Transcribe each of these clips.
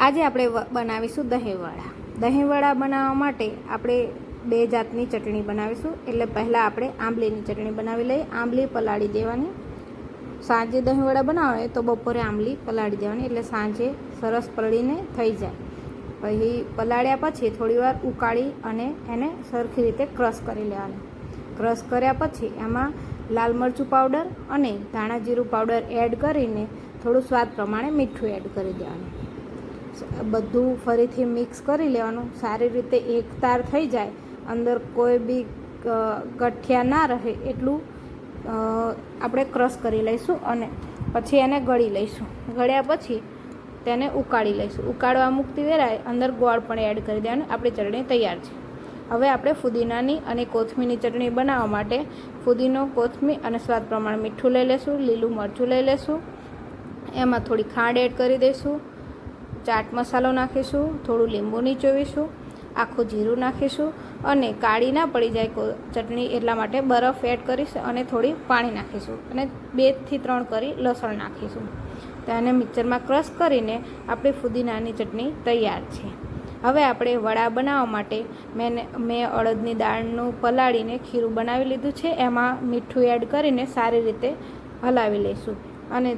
આજે આપણે બનાવીશું દહીંવડા. દહીંવડા બનાવવા માટે આપણે બે જાતની ચટણી બનાવીશું. એટલે પહેલાં આપણે આંબલીની ચટણી બનાવી લઈએ. આંબલી પલાળી દેવાની. સાંજે દહીંવડા બનાવે તો બપોરે આંબલી પલાળી દેવાની. એટલે સાંજે સરસ પલળીને થઈ જાય. પછી પલાળ્યા પછી થોડીવાર ઉકાળી અને એને સરખી રીતે ક્રશ કરી લેવાનું. ક્રશ કર્યા પછી એમાં લાલ મરચું પાવડર અને ધાણા જીરું પાવડર એડ કરીને થોડું સ્વાદ પ્રમાણે મીઠું એડ કરી દેવાનું. બધું ફરીથી મિક્સ કરી લેવાનું. સારી રીતે એકતાર થઈ જાય. અંદર કોઈ બી ગઠિયા ના રહે એટલું આપણે ક્રશ કરી લઈશું અને પછી એને ગળી લઈશું. ગળ્યા પછી તેને ઉકાળી લઈશું. ઉકાળવા મૂકતી વેરાય અંદર ગોળ પણ એડ કરી દેવાનું. આપણી ચટણી તૈયાર છે. હવે આપણે ફુદીનાની અને કોથમીરની ચટણી બનાવવા માટે ફુદીનો, કોથમી અને સ્વાદ પ્રમાણે મીઠું લઈ લઈશું લીલું મરચું લઈ લઈશું એમાં થોડી ખાંડ એડ કરી દઈશું ચાટ મસાલો નાખીશું, થોડું લીંબુ નીચોવીશું, આખું જીરું નાખીશું અને કાળી ના પડી જાય ચટણી એટલા માટે બરફ એડ કરીશ અને થોડી પાણી નાખીશું અને બેથી ત્રણ કરી લસણ નાખીશું. તેને મિક્સરમાં ક્રશ કરીને આપણી ફુદીનાની ચટણી તૈયાર છે. હવે આપણે વડા બનાવવા માટે મેં મેં અડદની દાળનું પલાળીને ખીરું બનાવી લીધું છે, એમાં મીઠું એડ કરીને સારી રીતે હલાવી લઈશું અને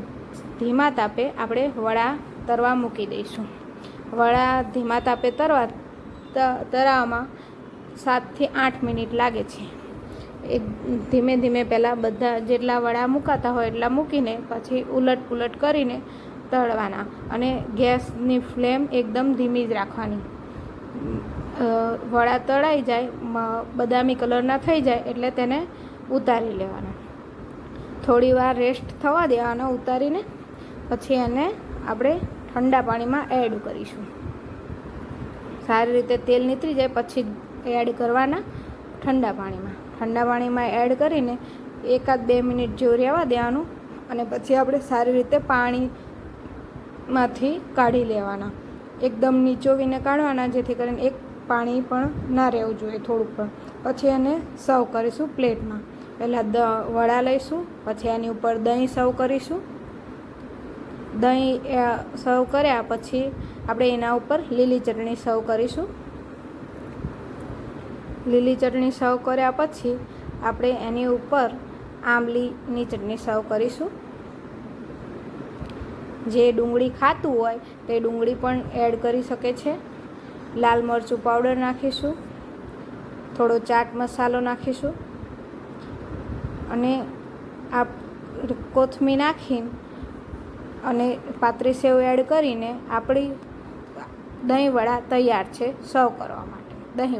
ધીમા તાપે આપણે વડા તરવા મૂકી દઈશું. વડા ધીમા તાપે તરવા તરાવવામાં સાતથી આઠ મિનિટ લાગે છે. એક ધીમે ધીમે પહેલાં બધા જેટલા વડા મુકાતા હોય એટલા મૂકીને પછી ઉલટ પુલટ કરીને તળવાના અને ગેસની ફ્લેમ એકદમ ધીમી જ રાખવાની. વડા તળાઈ જાય બદામી કલરના થઈ જાય એટલે તેને ઉતારી લેવાના. થોડી વાર રેસ્ટ થવા દેવાનો ઉતારીને પછી એને આપણે ઠંડા પાણીમાં એડ કરીશું. સારી રીતે તેલ નીતરી જાય પછી એડ કરવાના ઠંડા પાણીમાં. ઠંડા પાણીમાં એડ કરીને એકાદ બે મિનિટ જેવું રહેવા દેવાનું અને પછી આપણે સારી રીતે પાણીમાંથી કાઢી લેવાના. એકદમ નીચોવીને કાઢવાના, જેથી કરીને એક પાણી પણ ના રહેવું જોઈએ થોડુંક પણ. પછી એને સર્વ કરીશું પ્લેટમાં. પહેલાં દ, વડા લઈશું, પછી એની ઉપર દહીં સર્વ કરીશું. દહીં સર્વ કર્યા પછી આપણે એના ઉપર લીલી ચટણી સર્વ કરીશું. લીલી ચટણી સર્વ કર્યા પછી આપણે એની ઉપર આંબલીની ચટણી સર્વ કરીશું. જે ડુંગળી ખાતું હોય તે ડુંગળી પણ એડ કરી શકે છે. લાલ મરચું પાવડર નાખીશું. થોડો ચાટ મસાલો નાખીશું. અને આ કોથમી નાખી અને પાતળી સેવ એડ કરીને આપણી દહીં વડા તૈયાર છે સર્વ કરવા માટે. દહીં